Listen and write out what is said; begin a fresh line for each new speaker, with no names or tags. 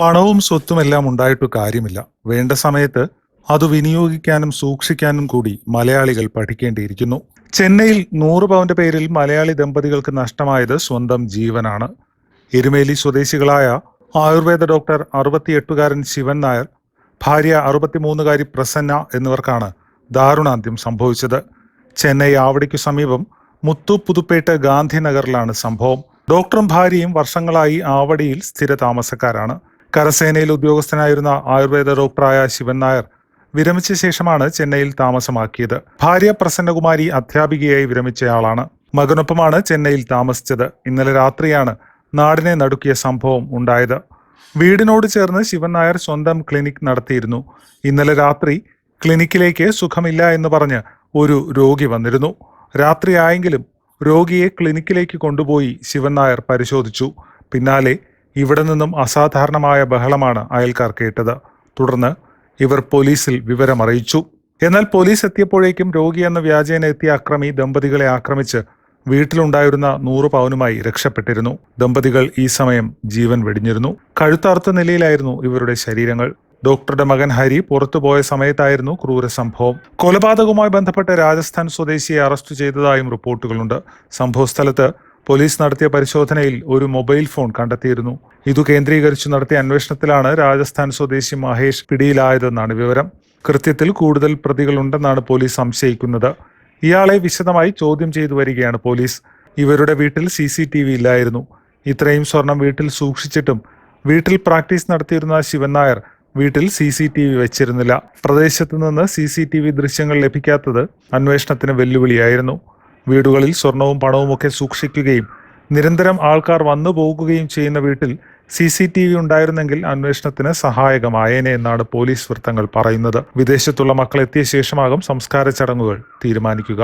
പണവും സ്വത്തുമെല്ലാം ഉണ്ടായിട്ട് കാര്യമില്ല. വേണ്ട സമയത്ത് അത് വിനിയോഗിക്കാനും സൂക്ഷിക്കാനും കൂടി മലയാളികൾ പഠിക്കേണ്ടിയിരിക്കുന്നു. ചെന്നൈയിൽ നൂറ് പവന്റെ പേരിൽ മലയാളി ദമ്പതികൾക്ക് നഷ്ടമായത് സ്വന്തം ജീവനാണ്. എരുമേലി സ്വദേശികളായ ആയുർവേദ ഡോക്ടർ അറുപത്തിയെട്ടുകാരൻ ശിവൻ നായർ ഭാര്യ അറുപത്തിമൂന്നുകാരി പ്രസന്ന എന്നിവർക്കാണ് ദാരുണാന്ത്യം സംഭവിച്ചത്. ചെന്നൈ ആവടിക്കു സമീപം മുത്തു പുതുപ്പേട്ട് ഗാന്ധിനഗറിലാണ് സംഭവം. ഡോക്ടറും ഭാര്യയും വർഷങ്ങളായി ആവടിയിൽ സ്ഥിര താമസക്കാരാണ് കരസേനയിൽ ഉദ്യോഗസ്ഥനായിരുന്ന ആയുർവേദ ഡോക്ടറായ ശിവൻ നായർ വിരമിച്ച ശേഷമാണ് ചെന്നൈയിൽ താമസമാക്കിയത്. ഭാര്യ പ്രസന്നകുമാരി അധ്യാപികയായി വിരമിച്ചയാളാണ്. മകനൊപ്പമാണ് ചെന്നൈയിൽ താമസിച്ചത്. ഇന്നലെ രാത്രിയാണ് നാടിനെ നടുക്കിയ സംഭവം ഉണ്ടായത്. വീടിനോട് ചേർന്ന് ശിവൻ നായർ സ്വന്തം ക്ലിനിക് നടത്തിയിരുന്നു. ഇന്നലെ രാത്രി ക്ലിനിക്കിലേക്ക് സുഖമില്ല എന്ന് പറഞ്ഞ് ഒരു രോഗി വന്നിരുന്നു. രാത്രിയായെങ്കിലും രോഗിയെ ക്ലിനിക്കിലേക്ക് കൊണ്ടുപോയി ശിവൻ നായർ പരിശോധിച്ചു. പിന്നാലെ ഇവിടെ നിന്നും അസാധാരണമായ ബഹളമാണ് അയൽക്കാർ കേട്ടത്. തുടർന്ന് ഇവർ പോലീസിൽ വിവരമറിയിച്ചു. എന്നാൽ പോലീസ് എത്തിയപ്പോഴേക്കും രോഗി എന്ന വ്യാജേന എത്തിയ അക്രമി ദമ്പതികളെ ആക്രമിച്ച് വീട്ടിലുണ്ടായിരുന്ന നൂറ് പവനുമായി രക്ഷപ്പെട്ടിരുന്നു. ദമ്പതികൾ ഈ സമയം ജീവൻ വെടിഞ്ഞിരുന്നു. കഴുത്തറുത്ത നിലയിലായിരുന്നു ഇവരുടെ ശരീരങ്ങൾ. ഡോക്ടറുടെ മകൻ ഹരി പുറത്തുപോയ സമയത്തായിരുന്നു ക്രൂര സംഭവം. കൊലപാതകവുമായി ബന്ധപ്പെട്ട് രാജസ്ഥാൻ സ്വദേശിയെ അറസ്റ്റ് ചെയ്തതായും റിപ്പോർട്ടുകളുണ്ട്. സംഭവസ്ഥലത്ത് പോലീസ് നടത്തിയ പരിശോധനയിൽ ഒരു മൊബൈൽ ഫോൺ കണ്ടെത്തിയിരുന്നു. ഇതു കേന്ദ്രീകരിച്ച് നടത്തിയ അന്വേഷണത്തിലാണ് രാജസ്ഥാൻ സ്വദേശി മഹേഷ് പിടിയിലായതെന്നാണ് വിവരം. കൃത്യത്തിൽ കൂടുതൽ പ്രതികളുണ്ടെന്നാണ് പോലീസ് സംശയിക്കുന്നത്. ഇയാളെ വിശദമായി ചോദ്യം ചെയ്തു വരികയാണ് പോലീസ്. ഇവരുടെ വീട്ടിൽ സി സി ടി വി ഇല്ലായിരുന്നു. ഇത്രയും സ്വർണം വീട്ടിൽ സൂക്ഷിച്ചിട്ടും വീട്ടിൽ പ്രാക്ടീസ് നടത്തിയിരുന്ന ശിവൻ നായർ വീട്ടിൽ സി സി ടി വി വെച്ചിരുന്നില്ല. പ്രദേശത്ത് നിന്ന് സി സി ടി വി ദൃശ്യങ്ങൾ ലഭിക്കാത്തത് അന്വേഷണത്തിന് വെല്ലുവിളിയായിരുന്നു. വീടുകളിൽ സ്വർണവും പണവും ഒക്കെ സൂക്ഷിക്കുകയും നിരന്തരം ആൾക്കാർ വന്നു പോകുകയും ചെയ്യുന്ന വീട്ടിൽ സി സി ടി വി ഉണ്ടായിരുന്നെങ്കിൽ അന്വേഷണത്തിന് സഹായകമായേനെ എന്നാണ് പോലീസ് വൃത്തങ്ങൾ പറയുന്നത്. വിദേശത്തുള്ള മക്കൾ എത്തിയ ശേഷമാകും സംസ്കാര ചടങ്ങുകൾ തീരുമാനിക്കുക.